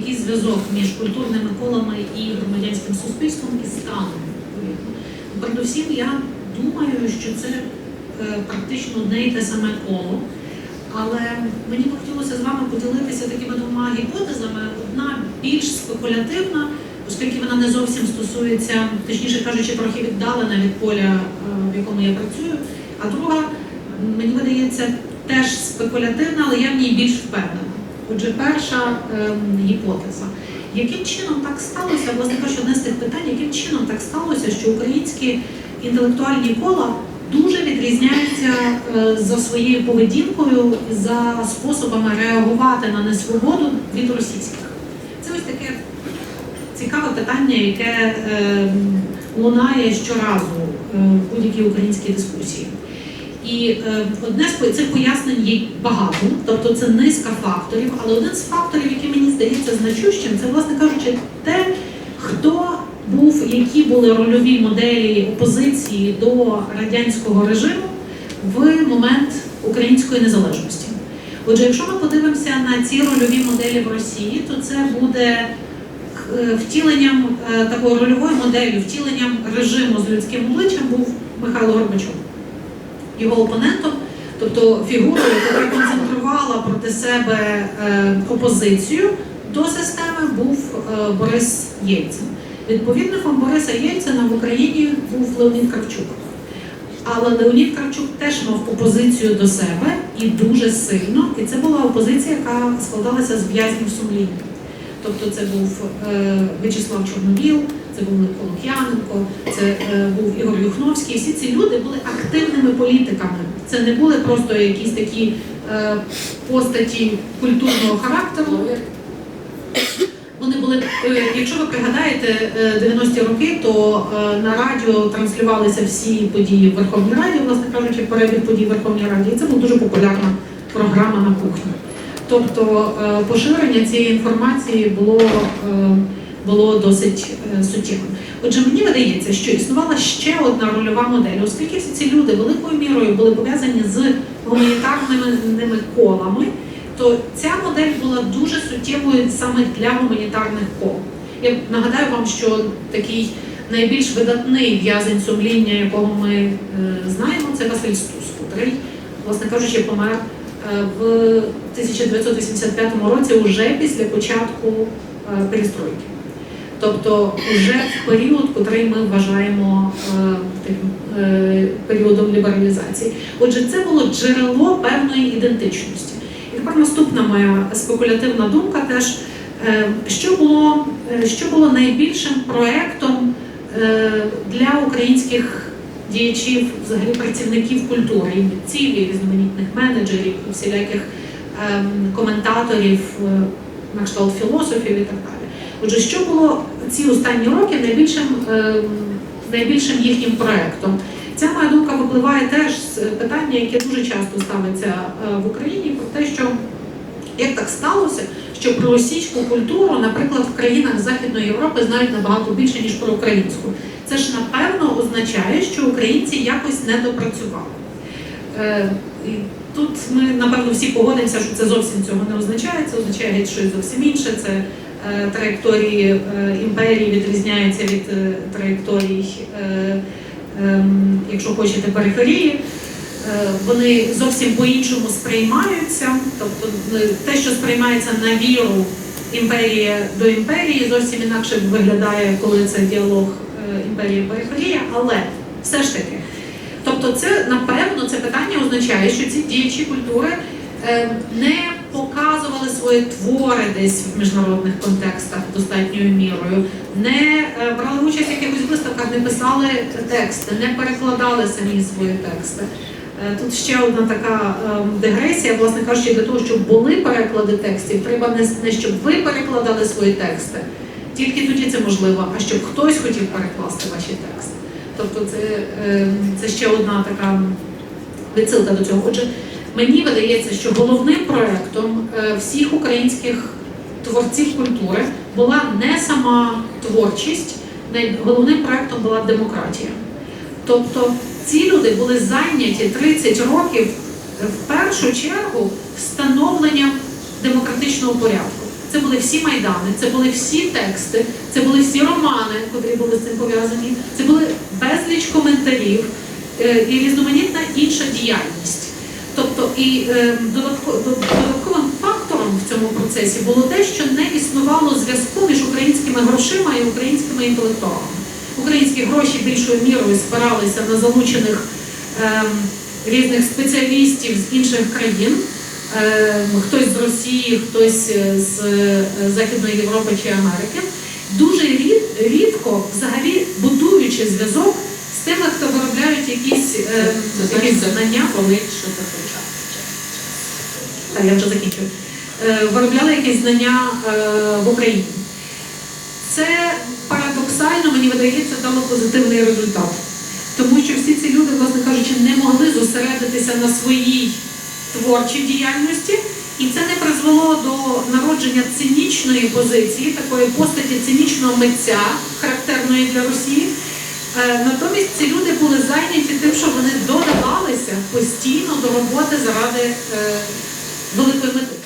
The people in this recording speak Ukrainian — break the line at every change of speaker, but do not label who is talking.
якийсь зв'язок між культурними колами і громадянським суспільством і станом. Передусім, я думаю, що це е, практично одне і те саме коло. Але мені б хотілося з вами поділитися такими двома гіпотезами. Одна більш спекулятивна, оскільки вона не зовсім стосується, точніше кажучи, трохи віддалена від поля, е, в якому я працюю. А друга, мені видається, теж спекулятивна, але я в ній більш впевнена. Отже, перша ем, гіпотеза. Яким чином так сталося, власне кажучи, одне з тих питань, яким чином так сталося, що українські інтелектуальні кола дуже відрізняються е, за своєю поведінкою, за способами реагувати на несвободу від російських? Це ось таке цікаве питання, яке е, лунає щоразу е, в будь-якій українській дискусії. І е, одне з цих пояснень є багато, тобто це низка факторів, але один з факторів, який мені здається значущим, це, власне кажучи, те, хто був, які були рольові моделі опозиції до радянського режиму в момент української незалежності. Отже, якщо ми подивимося на ці рольові моделі в Росії, то це буде е, втіленням е, такої рольової моделі, втіленням режиму з людським обличчям був Михайло Горбачов його опонентом, тобто фігурою, яка концентрувала проти себе е, опозицію до системи, був е, Борис Єльцин. Відповідником Бориса Єльцина в Україні був Леонід Кравчук. Але Леонід Кравчук теж мав опозицію до себе і дуже сильно. І це була опозиція, яка складалася з в'язнів сумління. Тобто це був е, В'ячеслав Чорновіл, це був Микола Лук'яненко, це е, був Ігор Юхновський. Всі ці люди були активними політиками. Це не були просто якісь такі е, постаті культурного характеру. Вони були, е, якщо ви пригадаєте е, 90-ті роки, то на радіо транслювалися всі події в Верховній Раді, власне кажучи, перебіг подій в Верховній Раді. І це була дуже популярна програма на кухні. Тобто поширення цієї інформації було, було досить е, суттєвим. Отже, мені видається, що існувала ще одна рольова модель, оскільки всі ці люди великою мірою були пов'язані з гуманітарними колами, то ця модель була дуже суттєвою саме для гуманітарних кол. Я нагадаю вам, що такий найбільш видатний в'язень сумління, якого ми е, знаємо, це Василь Стус, котрий, власне кажучи, помер е, в 1985 році, уже після початку е, перестройки. Тобто вже в період, котрий ми вважаємо е, таким е, періодом лібералізації. Отже, це було джерело певної ідентичності. І тепер наступна моя спекулятивна думка теж, е, що було, що було найбільшим проектом е, для українських діячів, взагалі працівників культури, і митців, і різноманітних менеджерів, і всіляких ем, коментаторів, на кшталт філософів і так далі. Отже, що було ці останні роки найбільшим, ем, найбільшим їхнім проектом? Ця моя думка випливає теж з питання, яке дуже часто ставиться е, в Україні, про те, що як так сталося, що про російську культуру, наприклад, в країнах Західної Європи знають набагато більше, ніж про українську. Це ж напевно означає, що українці якось не допрацювали. Е, Тут ми, напевно, всі погодимося, що це зовсім цього не означає, це означає щось зовсім інше. Це е, траєкторії е, імперії відрізняються від е, траєкторій, е, ем, якщо хочете, периферії. Е, Вони зовсім по-іншому сприймаються. Тобто е, те, що сприймається на віру імперія до імперії, зовсім інакше виглядає, коли це діалог е, імперія-периферія, але все ж таки. Тобто, це напевно це питання означає, що ці діячі культури е, не показували свої твори десь в міжнародних контекстах достатньою мірою, не е, брали участь в якихось виставках, не писали тексти, не перекладали самі свої тексти. Е, Тут ще одна така е, дегресія, власне кажучи, для того, щоб були переклади текстів, треба не, щоб ви перекладали свої тексти, тільки тоді це можливо, а щоб хтось хотів перекласти ваші тексти. Тобто це, це ще одна така відсилка до цього. Отже, мені видається, що головним проектом е, всіх українських творців культури була не сама творчість, головним проектом була демократія. Тобто ці люди були зайняті 30 років е, в першу чергу встановленням демократичного порядку. Це були всі майдани, це були всі тексти, це були всі романи, котрі були з цим пов'язані. Це були безліч коментарів е, і різноманітна інша діяльність. Тобто і е, додатко- додатковим фактором в цьому процесі було те, що не існувало зв'язку між українськими грошима і українськими інтелектуалами. Українські гроші більшою мірою спиралися на залучених ем, різних спеціалістів з інших країн. Ем, хтось з Росії, хтось е, з е, Західної Європи чи Америки. Дуже рід, рідко взагалі будуючи зв'язок тими, хто виробляють якісь, якісь знання.
коли що таке час.
Так, я вже закінчую. Е, Виробляли якісь знання е, в Україні. Це парадоксально, мені видається, дало позитивний результат. Тому що всі ці люди, власне кажучи, не могли зосередитися на своїй творчій діяльності, і це не призвело до народження цинічної позиції, такої постаті цинічного митця, характерної для Росії. Е, Натомість ці люди були зайняті тим, що вони додавалися постійно до роботи заради е, великої мети.